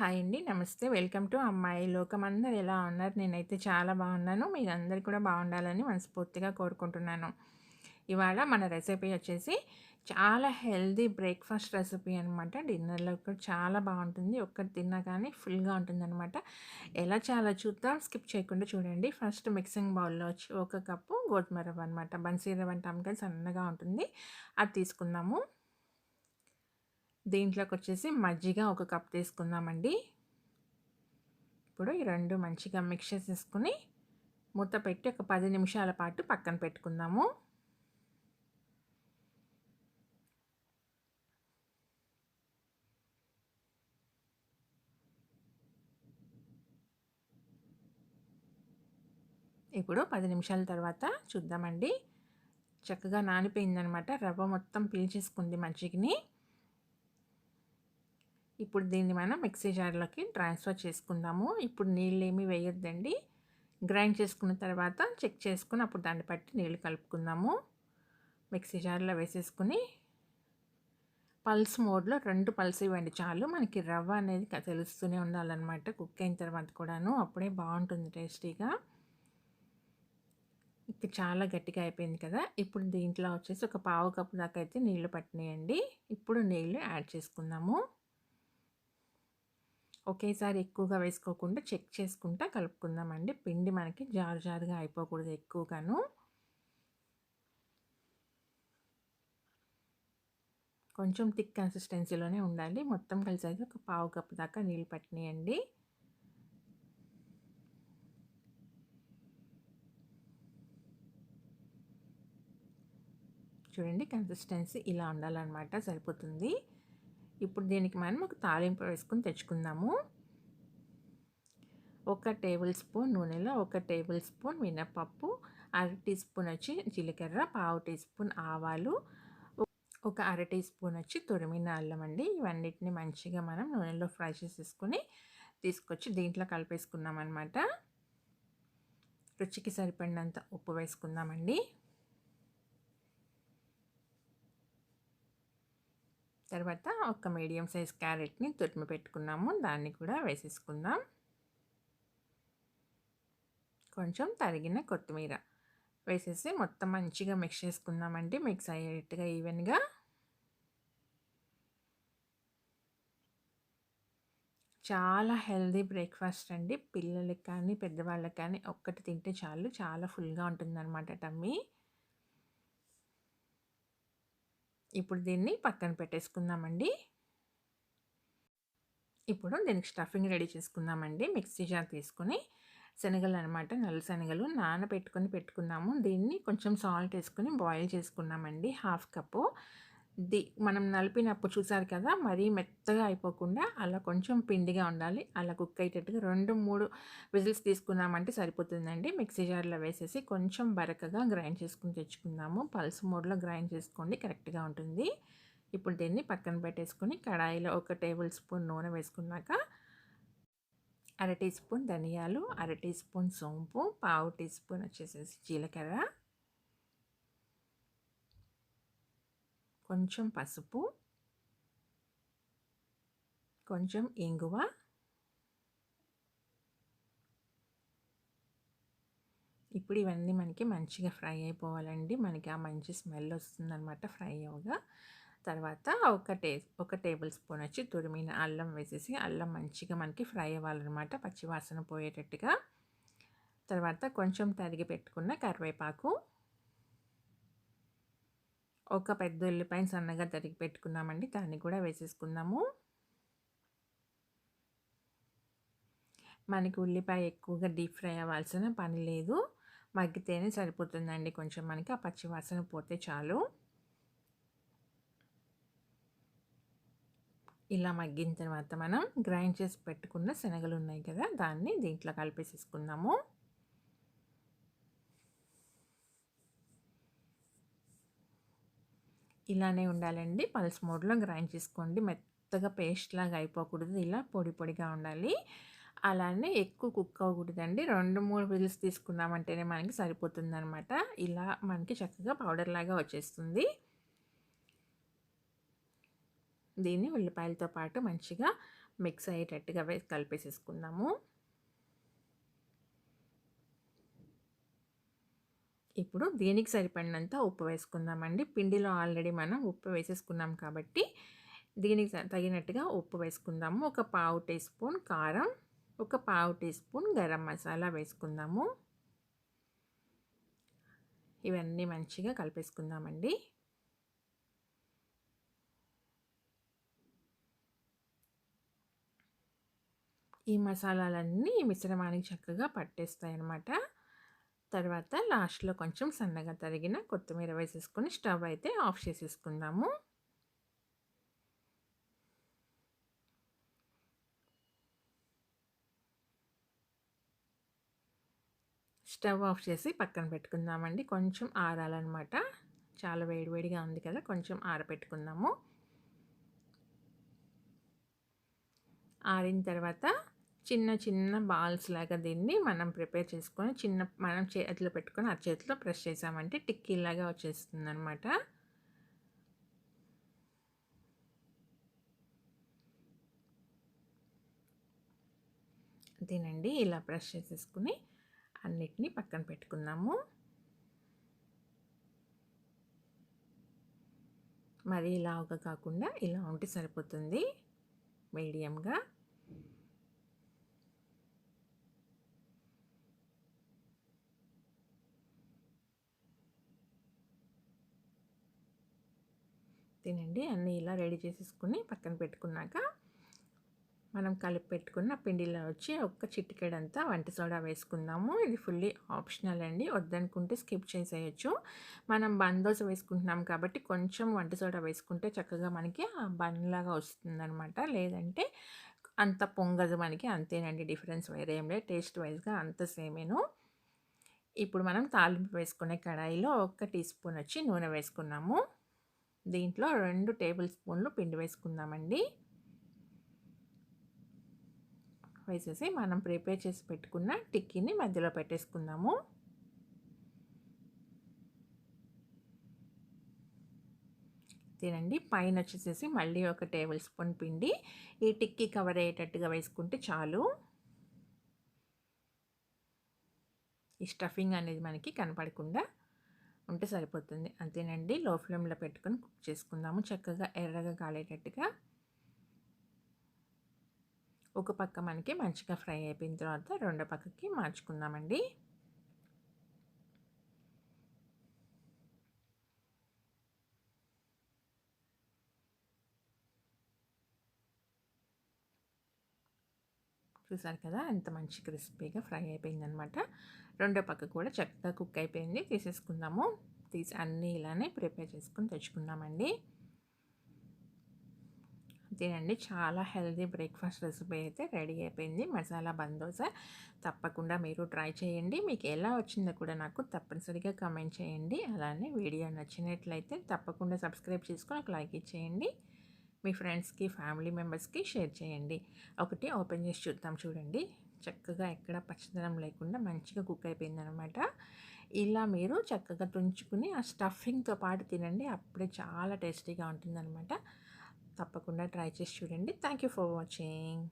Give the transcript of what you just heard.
Hi అండి. నమస్తే. Welcome to అమ్మాయి లోకం. అందరు ఎలా ఉన్నారు? నేనైతే చాలా బాగున్నాను. మీరందరు కూడా బాగుండాలని మనస్ఫూర్తిగా కోరుకుంటున్నాను. ఇవాళ మన రెసిపీ వచ్చేసి చాలా హెల్దీ బ్రేక్ఫాస్ట్ రెసిపీ అనమాట డిన్నర్లో కూడా చాలా బాగుంటుంది. ఒక్కటి తిన్నా కానీ ఫుల్గా ఉంటుంది అనమాట ఎలా చాలా చూద్దాం. స్కిప్ చేయకుండా చూడండి. ఫస్ట్ మిక్సింగ్ బౌల్లో వచ్చి ఒక కప్పు గోధుమ రవ్వ అనమాట బన్సీ రవ్వ అంటాం కానీ సన్నగా ఉంటుంది. అది తీసుకుందాము. దీంట్లోకి వచ్చేసి మజ్జిగ ఒక కప్ తీసుకుందామండి. ఇప్పుడు ఈ రెండు మంచిగా మిక్స్ చేసేసుకుని మూత పెట్టి ఒక పది నిమిషాల పాటు పక్కన పెట్టుకుందాము. ఇప్పుడు పది నిమిషాల తర్వాత చూద్దామండి. చక్కగా నానిపోయిందనమాట. రవ్వ మొత్తం పీల్చేసుకుంది మజ్జిగని. ఇప్పుడు దీన్ని మనం మిక్సీ జార్లోకి ట్రాన్స్ఫర్ చేసుకుందాము. ఇప్పుడు నీళ్ళు ఏమి వేయొద్దండి. గ్రైండ్ చేసుకున్న తర్వాత చెక్ చేసుకుని అప్పుడు దాన్ని బట్టి నీళ్ళు కలుపుకుందాము. మిక్సీ జార్లో వేసేసుకుని పల్స్ మోడ్లో రెండు పల్స్ ఇవ్వండి చాలు. మనకి రవ్వ అనేది తెలుస్తూనే ఉండాలన్నమాట కుక్ అయిన తర్వాత కూడాను. అప్పుడే బాగుంటుంది టేస్టీగా. ఇక చాలా గట్టిగా అయిపోయింది కదా. ఇప్పుడు దీంట్లో వచ్చేసి ఒక పావు కప్పు దాకా అయితే నీళ్ళు పట్టినాయండి. ఇప్పుడు నీళ్ళు యాడ్ చేసుకుందాము. ఒకేసారి ఎక్కువగా వేసుకోకుండా చెక్ చేసుకుంటా కలుపుకుందామండి. పిండి మనకి జారు జారుగా అయిపోకూడదు ఎక్కువగాను. కొంచెం థిక్ కన్సిస్టెన్సీలోనే ఉండాలి. మొత్తం కలిసి అయితే ఒక పావు కప్పు దాకా నీళ్ళు పట్టినాయండి. చూడండి కన్సిస్టెన్సీ ఇలా ఉండాలన్నమాట సరిపోతుంది. ఇప్పుడు దీనికి మనం ఒక తాలింపు వేసుకుని తెచ్చుకుందాము. ఒక టేబుల్ స్పూన్ నూనెలో ఒక టేబుల్ స్పూన్ మినపప్పు అర టీ స్పూన్ వచ్చి జీలకర్ర పావు టీ స్పూన్ ఆవాలు ఒక అర టీ స్పూన్ వచ్చి తురిమిన అల్లం అండి. ఇవన్నిటిని మంచిగా మనం నూనెలో ఫ్రై చేసేసుకొని తీసుకొచ్చి దీంట్లో కలిపేసుకున్నాం అనమాట రుచికి సరిపడినంత ఉప్పు వేసుకుందామండి. తర్వాత ఒక మీడియం సైజ్ క్యారెట్ని తురిమి పెట్టుకున్నాము. దాన్ని కూడా వేసేసుకుందాం. కొంచెం తరిగిన కొత్తిమీర వేసేసి మొత్తం మంచిగా మిక్స్ చేసుకుందామండి. మిక్స్ అయ్యేట్టుగా ఈవెన్గా చాలా హెల్దీ బ్రేక్ఫాస్ట్ అండి. పిల్లలకి కానీ పెద్దవాళ్ళకి కానీ ఒక్కటి తింటే చాలు. చాలా ఫుల్గా ఉంటుందన్నమాట టమ్మీ. ఇప్పుడు దీన్ని పక్కన పెట్టేసుకుందామండి. ఇప్పుడు దీనికి స్టఫింగ్ రెడీ చేసుకుందామండి. మిక్సీ జార్ తీసుకుని శనగలు అనమాట నల్ల శనగలు నానబెట్టుకొని పెట్టుకున్నాము. దీన్ని కొంచెం సాల్ట్ వేసుకొని బాయిల్ చేసుకున్నామండి. Half cup. ది మనం నలిపినప్పుడు చూసారు కదా మరీ మెత్తగా అయిపోకుండా అలా కొంచెం పిండిగా ఉండాలి. అలా కుక్ అయ్యేటట్టుగా రెండు మూడు విజిల్స్ తీసుకున్నామంటే సరిపోతుందండి. మిక్సీ జార్లో వేసేసి కొంచెం బరకగా గ్రైండ్ చేసుకుని తెచ్చుకుందాము. పల్స్ మోడ్లో గ్రైండ్ చేసుకోండి కరెక్ట్గా ఉంటుంది. ఇప్పుడు దీన్ని పక్కన పెట్టేసుకొని కడాయిలో ఒక టేబుల్ స్పూన్ నూనె వేసుకున్నాక అర టీ స్పూన్ ధనియాలు అర టీ స్పూన్ సోంపు పావు టీ స్పూన్ వచ్చేసేసి జీలకర్ర కొంచెం పసుపు కొంచెం ఇంగువ ఇప్పుడు ఇవన్నీ మనకి మంచిగా ఫ్రై అయిపోవాలండి. మనకి ఆ మంచి స్మెల్ వస్తుందన్నమాట ఫ్రై అవగా. తర్వాత ఒక టే ఒక టేబుల్ స్పూన్ వచ్చి తురిమిన అల్లం వేసేసి అల్లం మంచిగా మనకి ఫ్రై అవ్వాలన్నమాట పచ్చివాసన పోయేటట్టుగా. తర్వాత కొంచెం తరిగి పెట్టుకున్న కరివేపాకు ఒక పెద్ద ఉల్లిపాయను సన్నగా తరిగి పెట్టుకున్నామండి. దాన్ని కూడా వేసేసుకుందాము. మనకి ఉల్లిపాయ ఎక్కువగా డీప్ ఫ్రై అవ్వాల్సిన పని లేదు. మగ్గితేనే సరిపోతుందండి కొంచెం మనకి. ఆ పచ్చి వాసన పోతే చాలు. ఇలా మగ్గిన తర్వాత మనం గ్రైండ్ చేసి పెట్టుకున్న శనగలు ఉన్నాయి కదా దాన్ని దీంట్లో కలిపేసేసుకుందాము. ఇలానే ఉండాలండి. పల్స్ మోడ్లో గ్రైండ్ చేసుకోండి. మెత్తగా పేస్ట్ లాగా అయిపోకూడదు. ఇలా పొడి పొడిగా ఉండాలి. అలానే ఎక్కువ కుక్ అవ్వకూడదండి. రెండు మూడు విజిల్స్ తీసుకున్నామంటేనే మనకి సరిపోతుంది అనమాట ఇలా మనకి చక్కగా పౌడర్ లాగా వచ్చేస్తుంది. దీన్ని ఉల్లిపాయలతో పాటు మంచిగా మిక్స్ అయ్యేటట్టుగా కలిపేసేసుకుందాము. ఇప్పుడు దీనికి సరిపడినంత ఉప్పు వేసుకుందామండి. పిండిలో ఆల్రెడీ మనం ఉప్పు వేసేసుకున్నాం కాబట్టి దీనికి తగినట్టుగా ఉప్పు వేసుకుందాము. ఒక పావు టీ స్పూన్ కారం ఒక పావు టీ స్పూన్ గరం మసాలా వేసుకుందాము. ఇవన్నీ మంచిగా కలిపేసుకుందామండి. ఈ మసాలాలన్నీ మిశ్రమానికి చక్కగా పట్టేస్తాయి అన్నమాట తర్వాత లాస్ట్లో కొంచెం సన్నగా తరిగిన కొత్తిమీర వేసేసుకొని స్టవ్ అయితే ఆఫ్ చేసేసుకుందాము. స్టవ్ ఆఫ్ చేసి పక్కన పెట్టుకుందామండి. కొంచెం ఆరాలన్నమాట. చాలా వేడివేడిగా ఉంది కదా కొంచెం ఆరపెట్టుకుందాము. ఆరిన తర్వాత చిన్న చిన్న బాల్స్ లాగా దీన్ని మనం ప్రిపేర్ చేసుకొని చిన్న మనం చేతిలో పెట్టుకొని ఆ చేతిలో ప్రెస్ చేసామంటే టిక్కీలాగా వచ్చేస్తుంది అనమాట అంతేనండి ఇలా ప్రెస్ చేసేసుకుని అన్నిటినీ పక్కన పెట్టుకుందాము. మరి ఇలాగా కాకుండా ఇలా ఉంటే సరిపోతుంది మీడియంగా. తినండి. అన్నీ ఇలా రెడీ చేసేసుకుని పక్కన పెట్టుకున్నాక మనం కలిపి పెట్టుకున్న పిండిలో వచ్చి ఒక్క చిటికెడంతా వంట సోడా వేసుకుందాము. ఇది ఫుల్లీ ఆప్షనల్ అండి. వద్దనుకుంటే స్కిప్ చేసేయచ్చు. మనం బన్ దోశ వేసుకుంటున్నాం కాబట్టి కొంచెం వంట సోడా వేసుకుంటే చక్కగా మనకి బన్లాగా వస్తుందన్నమాట. లేదంటే అంత పొంగదు మనకి. అంతేనండి. డిఫరెన్స్ వేరే ఏం లేదు. టేస్ట్ వైజ్గా అంత సేమేను. ఇప్పుడు మనం తాలింపు వేసుకునే కడాయిలో ఒక టీ స్పూన్ వచ్చి నూనె వేసుకున్నాము. దీంట్లో రెండు టేబుల్ స్పూన్లు పిండి వేసుకుందామండి. వేసేసి మనం ప్రిపేర్ చేసి పెట్టుకున్న టిక్కీని మధ్యలో పెట్టేసుకుందాము. తినండి. పైన వచ్చేసేసి మళ్ళీ ఒక టేబుల్ స్పూన్ పిండి. ఈ టిక్కీ కవర్ అయ్యేటట్టుగా వేసుకుంటే చాలు. ఈ స్టఫింగ్ అనేది మనకి కనపడకుండా ఉంటే సరిపోతుంది. అంతేనండి. లో ఫ్లేమ్లో పెట్టుకొని కుక్ చేసుకుందాము. చక్కగా ఎర్రగా కాలేటట్టుగా. ఒక పక్క మనకి మంచిగా ఫ్రై అయిపోయిన తర్వాత రెండో పక్కకి మార్చుకుందామండి. చూసారు కదా ఎంత మంచి క్రిస్పీగా ఫ్రై అయిపోయిందనమాట. రెండో పక్క కూడా చక్కగా కుక్ అయిపోయింది తీసేసుకుందాము. తీసి అన్నీ ఇలానే ప్రిపేర్ చేసుకుని తెచ్చుకుందామండి. తినండి చాలా హెల్దీ బ్రేక్ఫాస్ట్ రెసిపీ అయితే రెడీ అయిపోయింది. మసాలా బందోస తప్పకుండా మీరు ట్రై చేయండి. మీకు ఎలా వచ్చిందో కూడా నాకు తప్పనిసరిగా కమెంట్ చేయండి. అలానే వీడియో నచ్చినట్లయితే తప్పకుండా సబ్స్క్రైబ్ చేసుకొని ఒక లైక్ ఇచ్చేయండి. మీ ఫ్రెండ్స్కి ఫ్యామిలీ మెంబర్స్కి షేర్ చేయండి. ఒకటి ఓపెన్ చేసి చూద్దాం చూడండి. చక్కగా ఎక్కడ పచ్చదనం లేకుండా మంచిగా కుక్ అయిపోయిందనమాట ఇలా మీరు చక్కగా తుంచుకుని ఆ స్టఫింగ్తో పాటు తినండి. అప్పుడే చాలా టేస్టీగా ఉంటుందన్నమాట. తప్పకుండా ట్రై చేసి చూడండి. Thank you for watching.